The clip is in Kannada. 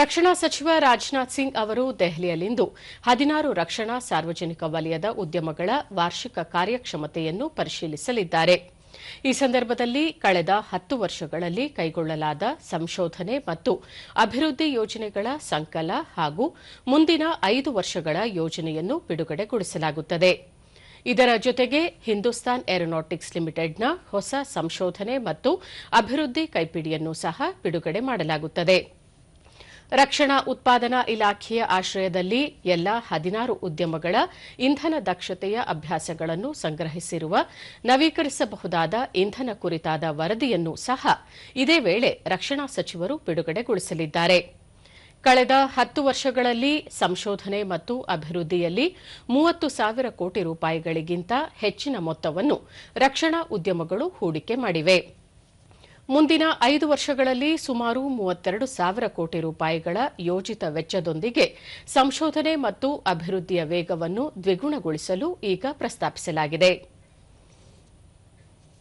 ರಕ್ಷಣಾ ಸಚಿವ ರಾಜನಾಥ್ ಸಿಂಗ್ ಅವರು ದೆಹಲಿಯಲ್ಲಿಂದು ಹದಿನಾರು ರಕ್ಷಣಾ ಸಾರ್ವಜನಿಕ ವಲಯದ ಉದ್ಯಮಗಳ ವಾರ್ಷಿಕ ಕಾರ್ಯಕ್ಷಮತೆಯನ್ನು ಪರಿಶೀಲಿಸಲಿದ್ದಾರೆ. ಈ ಸಂದರ್ಭದಲ್ಲಿ ಕಳೆದ ಹತ್ತು ವರ್ಷಗಳಲ್ಲಿ ಕೈಗೊಳ್ಳಲಾದ ಸಂಶೋಧನೆ ಮತ್ತು ಅಭಿವೃದ್ಧಿ ಯೋಜನೆಗಳ ಸಂಕಲ ಹಾಗೂ ಮುಂದಿನ ಐದು ವರ್ಷಗಳ ಯೋಜನೆಯನ್ನು ಬಿಡುಗಡೆಗೊಳಿಸಲಾಗುತ್ತದೆ. ಇದರ ಜೊತೆಗೆ ಹಿಂದೂಸ್ತಾನ್ ಏರೋನಾಟಿಕ್ಸ್ ಲಿಮಿಟೆಡ್ನ ಹೊಸ ಸಂಶೋಧನೆ ಮತ್ತು ಅಭಿವೃದ್ಧಿ ಕೈಪಿಡಿಯನ್ನು ಸಹ ಬಿಡುಗಡೆ ಮಾಡಲಾಗುತ್ತದೆ. ರಕ್ಷಣಾ ಉತ್ಪಾದನಾ ಇಲಾಖೆಯ ಆಶ್ರಯದಲ್ಲಿ ಎಲ್ಲ ಹದಿನಾರು ಉದ್ಯಮಗಳ ಇಂಧನ ದಕ್ಷತೆಯ ಅಭ್ಯಾಸಗಳನ್ನು ಸಂಗ್ರಹಿಸಿರುವ ನವೀಕರಿಸಬಹುದಾದ ಇಂಧನ ಕುರಿತಾದ ವರದಿಯನ್ನು ಸಹ ಇದೇ ವೇಳೆ ರಕ್ಷಣಾ ಸಚಿವರು ಬಿಡುಗಡೆಗೊಳಿಸಲಿದ್ದಾರೆ. ಕಳೆದ ಹತ್ತು ವರ್ಷಗಳಲ್ಲಿ ಸಂಶೋಧನೆ ಮತ್ತು ಅಭಿವೃದ್ಧಿಯಲ್ಲಿ ಮೂವತ್ತು ಸಾವಿರ ಕೋಟಿ ರೂಪಾಯಿಗಳಿಗಿಂತ ಹೆಚ್ಚಿನ ಮೊತ್ತವನ್ನು ರಕ್ಷಣಾ ಉದ್ಯಮಗಳು ಹೂಡಿಕೆ ಮಾಡಿವೆ. ಮುಂದಿನ ಐದು ವರ್ಷಗಳಲ್ಲಿ ಸುಮಾರು ಮೂವತ್ತೆರಡು ಸಾವಿರ ಕೋಟಿ ರೂಪಾಯಿಗಳ ಯೋಜಿತ ವೆಚ್ಚದೊಂದಿಗೆ ಸಂಶೋಧನೆ ಮತ್ತು ಅಭಿವೃದ್ಧಿಯ ವೇಗವನ್ನು ದ್ವಿಗುಣಗೊಳಿಸಲು ಈಗ ಪ್ರಸ್ತಾಪಿಸಲಾಗಿದೆ.